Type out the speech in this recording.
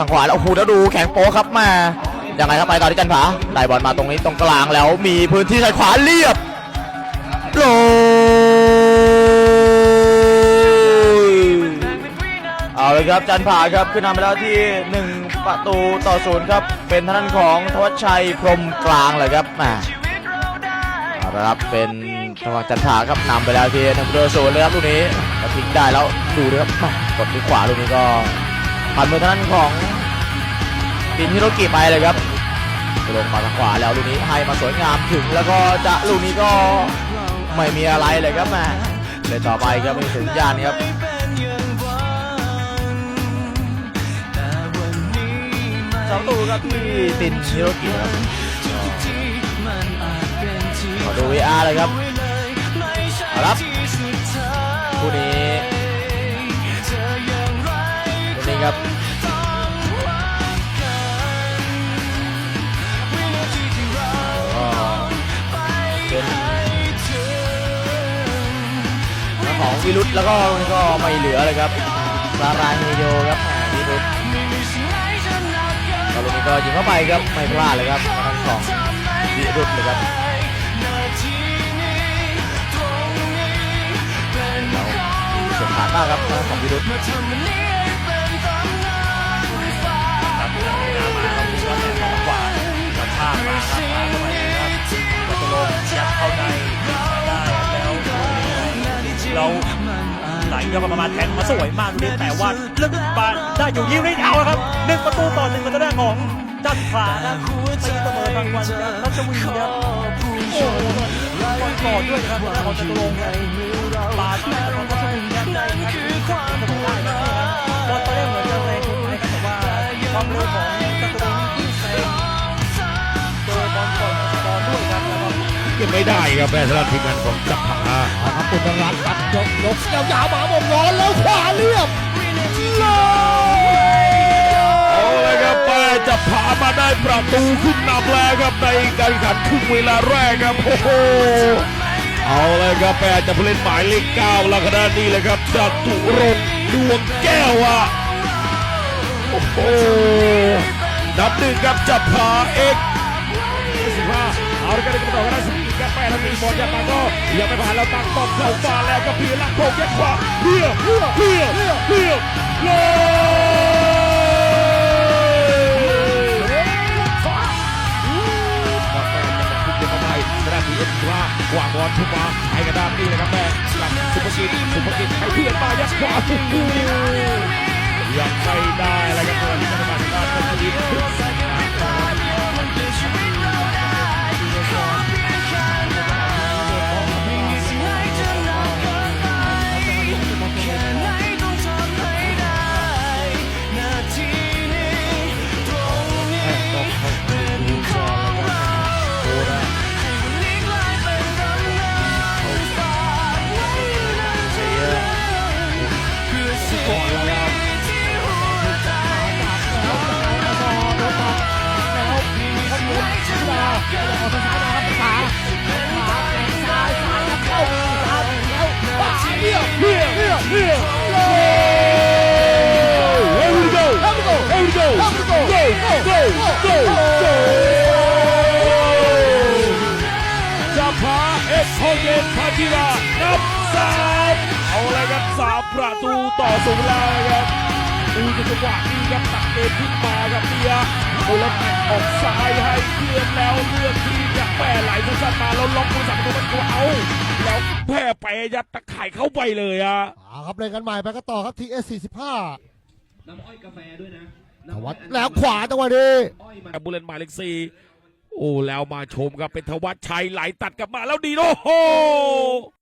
ทางขวาแล้วโอ้โหแล้วดูแข็งโป๊ครับมายังไงครับไปต่อที่จันผาได้บอลมาตรงนี้ตรงกลางแล้วมีพื้นที่ใส่ขวาเรียบโลเอาเลยครับจันผาครับขึ้นนำไปแล้วที่ 1 ประตูต่อศูนย์ครับเป็นทางด้านของทวัชชัยพรมกลางเลยครับมาเอาละครับเป็นทางจันผาครับนำไปแล้วที่หนึ่งประตูศูนย์เลยครับลูกนี้ทิ้งได้แล้วดูเลยครับกดที่ขวาลูกนี้ก็ผ่านมือทางด้านของ ปินฮิโรกิไปเลยครับลงมาทางขวาแล้วลูกนี้ให้มาสวยงามถึงแล้วก็จะลูกนี้ก็ไม่มีอะไรเลยครับแม่เลยต่อไปครับไม่ถึงยานครับสองตูครับที่ตินชิโรกิครับขอดู VR เลยครับครับคู่นี้ วของวิรุธแล้วก็มันก็ไม่เหลือเลยครับซาราเฮโยครับแหมวิรุธก็ลูกนี้ก็ยิงเข้าไปครับไม่พลาดเลยครับทั้งสองวิรุธเลยครับเราเฉียบขาดมากครับทางของวิรุธ ไหลก็ประมาณแทงมาสวยมากดูดิแต่ว่าลึกบานได้อยู่ยิงได้เอาครับหนึ่งประตูต่อหนึ่งประตูแรกของจันทรานะตีเสมอทางวันครับรัชวีครับโอ้โหตอนนี้ก่อนด้วยครับของจตุรงค์ ไม่ได้ครับแม่สำหรับทีมงานของจักรพรรดิเอาครับปุณรัตน์ตัดยกยกยาวๆมาบ่มร้อนแล้วขวาเรียบเลยเอาเลยครับแม่จะพามาได้ประตูขึ้นนำแล้วครับในการแข่งขันครึ่งเวลาแรกครับโอ้โหเอาเลยครับแม่จะผู้เล่นหมายเลขเก้าล้วขณะนี้เลยครับจตุรงดวงแก้วอะโอ้โหนับหนึ่งครับจะพาเอกสิบห้าเอาละกันกับ บอลยังมาก็ยังไม่ผ่านแล้วตั้งป้อมเข้าฟาแล้วก็เพีร์ลักโคงยัดขวาเพี้ยร์เพี้ยร์เพี้ยร์เพียร์เลยกาแฟจะมาคุกเดียวเข้าไปกระดานทีเอ็นว่าวางบอลทุกมาให้กระดานนี่เลยครับแม่กับสุภกิจสุภกิจให้เพื่อนมายัดขวาทุกคู่ยังไม่ได้อะไรครับเพื่อนที่จะมาทาง จะพาเอ็กซ์โฮเกนพาจิรานับสามเอาเลยครับสามประตูต่อศูนย์แล้วนะครับ ดูจังหวะนี้ครับตักเกมขึ้นมาครับเบียร์เอาแล้วแตะออกซ้ายให้เพื่อนแล้วเลือกที่จะแปรไหลสั้นๆมาแล้วล็อกมือสั่งประตูมันก็เอา แล้วแพร่ไปยัดตะข่ายเข้าไปเลยอะเอาครับเล่นกันใหม่ไปกันต่อครับ TS 45น้ำอ้อยกาแฟด้วยนะทวัดแล้วขวาจังหวะนี้อ้อยมาบุเรนหมายเลขสี่โอ้แล้วมาชมครับเป็นทวัชชัยไหลตัดกลับมาแล้วดีโอ้โห